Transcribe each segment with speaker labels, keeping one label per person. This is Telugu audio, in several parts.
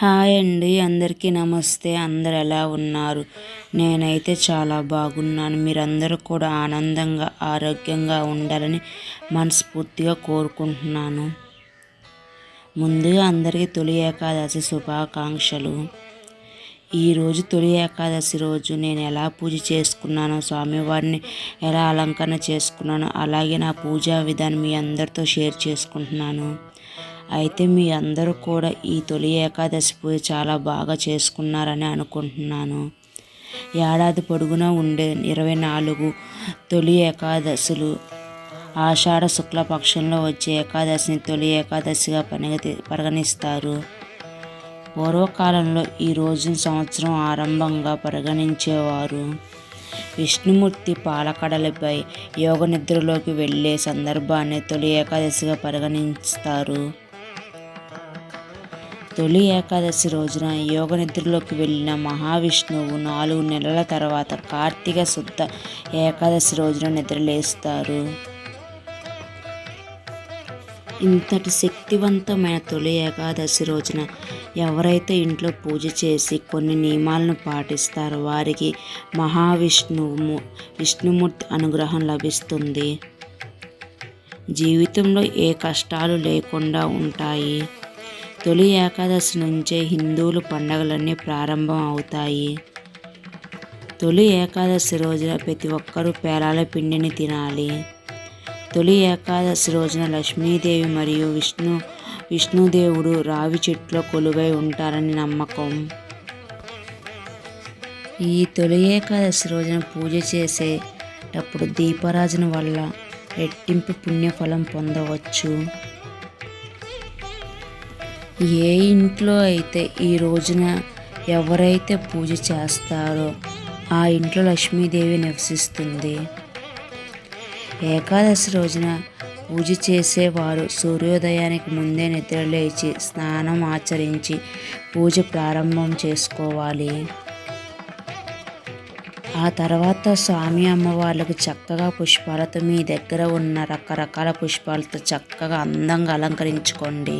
Speaker 1: హాయ్ అండి అందరికీ నమస్తే. అందరు ఎలా ఉన్నారు? నేనైతే చాలా బాగున్నాను. మీరందరూ కూడా ఆనందంగా ఆరోగ్యంగా ఉండాలని మనస్ఫూర్తిగా కోరుకుంటున్నాను. ముందుగా అందరికీ తొలి ఏకాదశి శుభాకాంక్షలు. ఈరోజు తొలి ఏకాదశి రోజు నేను ఎలా పూజ చేసుకున్నానో స్వామివారిని ఎలా అలంకరణ చేసుకున్నానో అలాగే నా పూజా విధానం మీ అందరితో షేర్ చేసుకుంటున్నాను. అయితే మీ అందరూ కూడా ఈ తొలి ఏకాదశి పూజ చాలా బాగా చేసుకున్నారని అనుకుంటున్నాను. ఏడాది పొడుగునా ఉండే ఇరవై నాలుగు తొలి ఏకాదశులు ఆషాఢ శుక్లపక్షంలో వచ్చే ఏకాదశిని తొలి ఏకాదశిగా పరిగతి పరిగణిస్తారు. పూర్వకాలంలో ఈ రోజున సంవత్సరం ఆరంభంగా పరిగణించేవారు. విష్ణుమూర్తి పాలకడలపై యోగ నిద్రలోకి వెళ్ళే సందర్భాన్ని తొలి ఏకాదశిగా పరిగణిస్తారు. తొలి ఏకాదశి రోజున యోగ నిద్రలోకి వెళ్ళిన మహావిష్ణువు నాలుగు నెలల తర్వాత కార్తీక శుద్ధ ఏకాదశి రోజున నిద్రలేస్తారు. ఇంతటి శక్తివంతమైన తొలి ఏకాదశి రోజున ఎవరైతే ఇంట్లో పూజ చేసి కొన్ని నియమాలను పాటిస్తారో వారికి మహావిష్ణువు విష్ణుమూర్తి అనుగ్రహం లభిస్తుంది. జీవితంలో ఏ కష్టాలు లేకుండా ఉంటాయి. తొలి ఏకాదశి నుంచే హిందువులు పండగలన్నీ ప్రారంభం అవుతాయి. తొలి ఏకాదశి రోజున ప్రతి ఒక్కరూ పేలాల పిండిని తినాలి. తొలి ఏకాదశి రోజున లక్ష్మీదేవి మరియు విష్ణు విష్ణుదేవుడు రావి చెట్లో కొలువై ఉంటారని నమ్మకం. ఈ తొలి ఏకాదశి రోజున పూజ చేసేటప్పుడు దీపారాజన వల్ల రెట్టింపు పుణ్యఫలం పొందవచ్చు. ఏ ఇంట్లో అయితే ఈ రోజున ఎవరైతే పూజ చేస్తారో ఆ ఇంట్లో లక్ష్మీదేవి నివసిస్తుంది. ఏకాదశి రోజున పూజ చేసేవారు సూర్యోదయానికి ముందే నిద్రలేచి స్నానం ఆచరించి పూజ ప్రారంభం చేసుకోవాలి. ఆ తర్వాత స్వామి అమ్మవార్లకు చక్కగా పుష్పాలతో మీ దగ్గర ఉన్న రకరకాల పుష్పాలతో చక్కగా అందంగా అలంకరించుకోండి.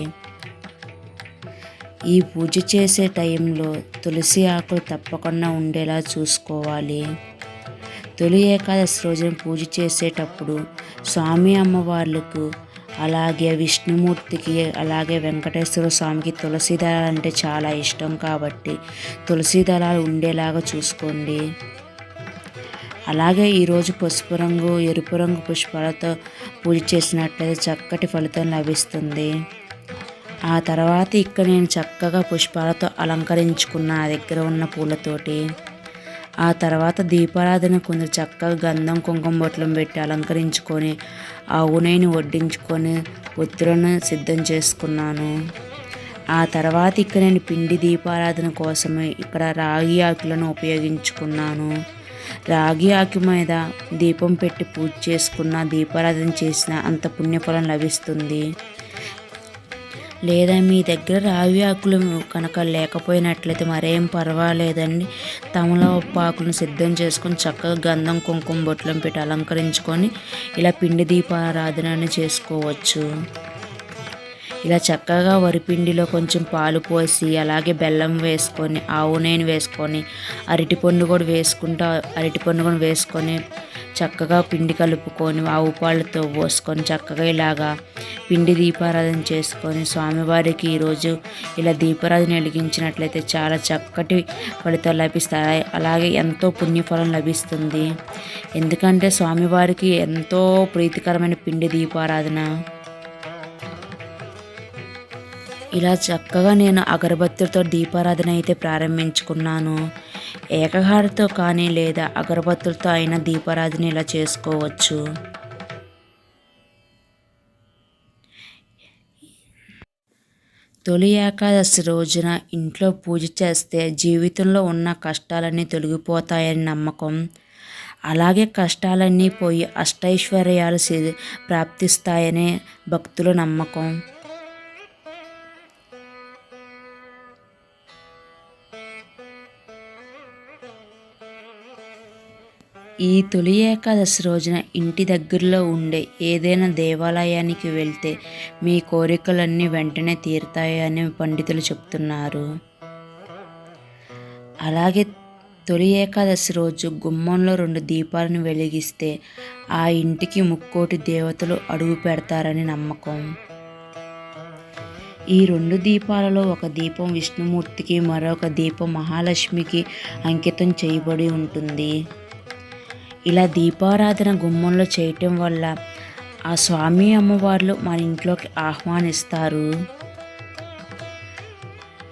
Speaker 1: ఈ పూజ చేసే టైంలో తులసి ఆకులు తప్పకుండా ఉండేలా చూసుకోవాలి. తొలి ఏకాదశి రోజున పూజ చేసేటప్పుడు స్వామి అమ్మవార్లకు అలాగే విష్ణుమూర్తికి అలాగే వెంకటేశ్వర స్వామికి తులసి దళాలు అంటే చాలా ఇష్టం కాబట్టి తులసి దళాలు ఉండేలాగా చూసుకోండి. అలాగే ఈరోజు పసుపు రంగు ఎరుపు రంగు పుష్పాలతో పూజ చేసినట్లయితే చక్కటి ఫలితం లభిస్తుంది. ఆ తర్వాత ఇక్కడ నేను చక్కగా పుష్పాలతో అలంకరించుకున్న ఆ దగ్గర ఉన్న పూలతోటి ఆ తర్వాత దీపారాధన కొందరు చక్కగా గంధం కుంకుమ బొట్లం పెట్టి అలంకరించుకొని ఆ ఉనేని వడ్డించుకొని ఒత్తులను సిద్ధం చేసుకున్నాను. ఆ తర్వాత ఇక్కడ నేను పిండి దీపారాధన కోసమే ఇక్కడ రాగి ఆకులను ఉపయోగించుకున్నాను. రాగి ఆకు మీద దీపం పెట్టి పూజ చేసుకున్న దీపారాధన చేసిన అంత పుణ్యఫలం లభిస్తుంది. లేదా మీ దగ్గర రావి ఆకులు కనుక లేకపోయినట్లయితే మరేం పర్వాలేదండి. తమలపాకులను సిద్ధం చేసుకొని చక్కగా గంధం కుంకుమ బొట్లం పెట్టి అలంకరించుకొని ఇలా పిండి దీపారాధన చేసుకోవచ్చు. ఇలా చక్కగా వరిపిండిలో కొంచెం పాలు పోసి అలాగే బెల్లం వేసుకొని ఆవు నేను వేసుకొని అరటిపండు కూడా వేసుకుంటా అరటిపండు కూడా వేసుకొని చక్కగా పిండి కలుపుకొని ఆవు పాలతో పోసుకొని చక్కగా ఇలాగా పిండి దీపారాధన చేసుకొని స్వామివారికి ఈరోజు ఇలా దీపారాధన వెలిగించినట్లయితే చాలా చక్కటి ఫలితాలు లభిస్తాయి. అలాగే ఎంతో పుణ్యఫలం లభిస్తుంది. ఎందుకంటే స్వామివారికి ఎంతో ప్రీతికరమైన పిండి దీపారాధన. ఇలా చక్కగా నేను అగరబత్తులతో దీపారాధన అయితే ప్రారంభించుకున్నాను. ఏకహారతో కానీ లేదా అగరబత్తులతో అయినా దీపారాధన ఇలా చేసుకోవచ్చు. తొలి ఏకాదశి రోజున ఇంట్లో పూజ చేస్తే జీవితంలో ఉన్న కష్టాలన్నీ తొలగిపోతాయని నమ్మకం. అలాగే కష్టాలన్నీ పోయి అష్టైశ్వర్యాలు ప్రాప్తిస్తాయనే భక్తుల నమ్మకం. ఈ తొలి ఏకాదశి రోజున ఇంటి దగ్గరలో ఉండే ఏదైనా దేవాలయానికి వెళ్తే మీ కోరికలన్నీ వెంటనే తీరుతాయని పండితులు చెప్తున్నారు. అలాగే తొలి ఏకాదశి రోజు గుమ్మంలో రెండు దీపాలను వెలిగిస్తే ఆ ఇంటికి ముక్కోటి దేవతలు అడుగు పెడతారని నమ్మకం. ఈ రెండు దీపాలలో ఒక దీపం విష్ణుమూర్తికి మరొక దీపం మహాలక్ష్మికి అంకితం చేయబడి ఉంటుంది. ఇలా దీపారాధన గుమ్మంలో చేయటం వల్ల ఆ స్వామి అమ్మవార్లు మన ఇంట్లోకి ఆహ్వానిస్తారు.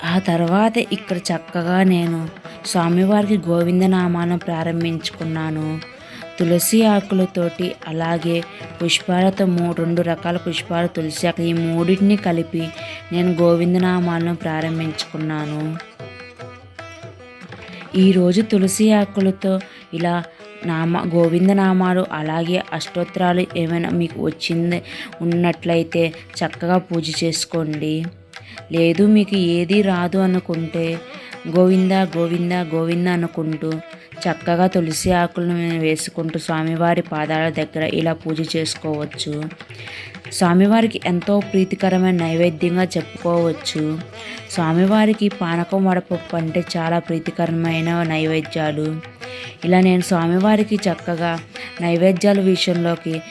Speaker 1: ఆ తర్వాత ఇక్కడ చక్కగా నేను స్వామివారికి గోవిందనామాను ప్రారంభించుకున్నాను. తులసి ఆకులతోటి అలాగే పుష్పాలతో మూడు రెండు రకాల పుష్పాలు తులసి ఆకు ఈ మూడింటిని కలిపి నేను గోవిందనామాలను ప్రారంభించుకున్నాను. ఈరోజు తులసి ఆకులతో ఇలా నామ గోవిందనామాలు అలాగే అష్టోత్తరాలు ఏమైనా మీకు వచ్చింది ఉన్నట్లయితే చక్కగా పూజ చేసుకోండి. లేదు మీకు ఏది రాదు అనుకుంటే గోవింద గోవింద గోవింద అనుకుంటూ చక్కగా తులసి ఆకులను వేసుకుంటూ స్వామివారి పాదాల దగ్గర ఇలా పూజ చేసుకోవచ్చు. స్వామివారికి ఎంతో ప్రీతికరమైన నైవేద్యంగా చెప్పుకోవచ్చు. స్వామివారికి పానకం వడపప్పు అంటే చాలా ప్రీతికరమైన నైవేద్యాలు. ఇలా నేను స్వామివారికి చక్కగా నైవేద్యాల విషయంలోకి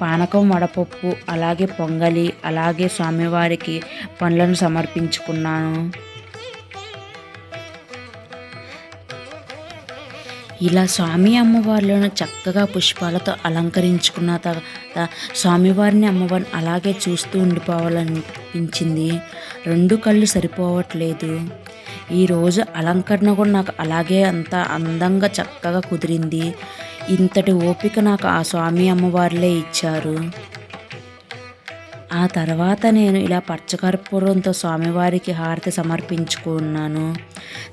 Speaker 1: పానకం వడపప్పు అలాగే పొంగలి అలాగే స్వామివారికి పండ్లను సమర్పించుకున్నాను. ఇలా స్వామి అమ్మవార్లను చక్కగా పుష్పాలతో అలంకరించుకున్న తర్వాత స్వామివారిని అమ్మవారిని అలాగే చూస్తూ ఉండిపోవాలనిపించింది. రెండు కళ్ళు సరిపోవట్లేదు. ఈరోజు అలంకరణ కూడా నాకు అలాగే అంత అందంగా చక్కగా కుదిరింది. ఇంతటి ఓపిక నాకు ఆ స్వామి అమ్మవారులే ఇచ్చారు. ఆ తర్వాత నేను ఇలా పచ్చకర్పూరంతో స్వామివారికి హారతి సమర్పించుకున్నాను.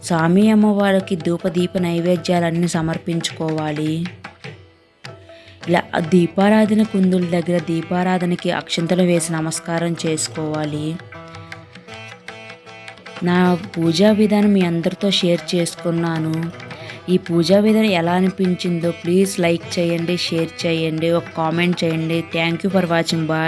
Speaker 1: స్వామి అమ్మవారికి ధూపదీప నైవేద్యాలన్నీ సమర్పించుకోవాలి. ఇలా దీపారాధన కుందుల దగ్గర దీపారాధనకి అక్షంతలు వేసి నమస్కారం చేసుకోవాలి. నా పూజా విధానం మీ అందరితో షేర్ చేసుకున్నాను. ఈ పూజా విధానం ఎలా అనిపించిందో ప్లీజ్ లైక్ చేయండి షేర్ చేయండి ఒక కామెంట్ చేయండి. Thank you for watching bye